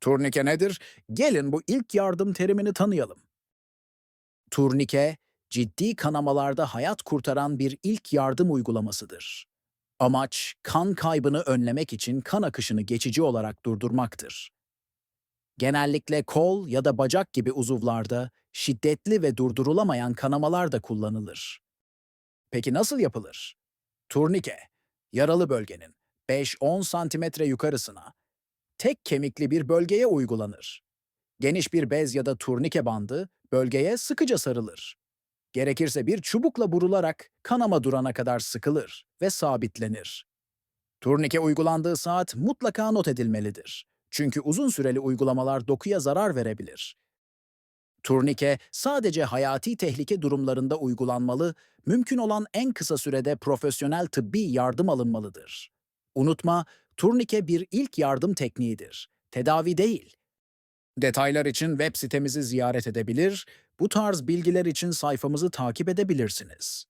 Turnike nedir? Gelin bu ilk yardım terimini tanıyalım. Turnike, ciddi kanamalarda hayat kurtaran bir ilk yardım uygulamasıdır. Amaç, kan kaybını önlemek için kan akışını geçici olarak durdurmaktır. Genellikle kol ya da bacak gibi uzuvlarda şiddetli ve durdurulamayan kanamalar da kullanılır. Peki nasıl yapılır? Turnike, yaralı bölgenin 5-10 santimetre yukarısına, tek kemikli bir bölgeye uygulanır. Geniş bir bez ya da turnike bandı bölgeye sıkıca sarılır. Gerekirse bir çubukla burularak kanama durana kadar sıkılır ve sabitlenir. Turnike uygulandığı saat mutlaka not edilmelidir. Çünkü uzun süreli uygulamalar dokuya zarar verebilir. Turnike sadece hayati tehlike durumlarında uygulanmalı, mümkün olan en kısa sürede profesyonel tıbbi yardım alınmalıdır. Unutma, turnike bir ilk yardım tekniğidir, tedavi değil. Detaylar için web sitemizi ziyaret edebilir, bu tarz bilgiler için sayfamızı takip edebilirsiniz.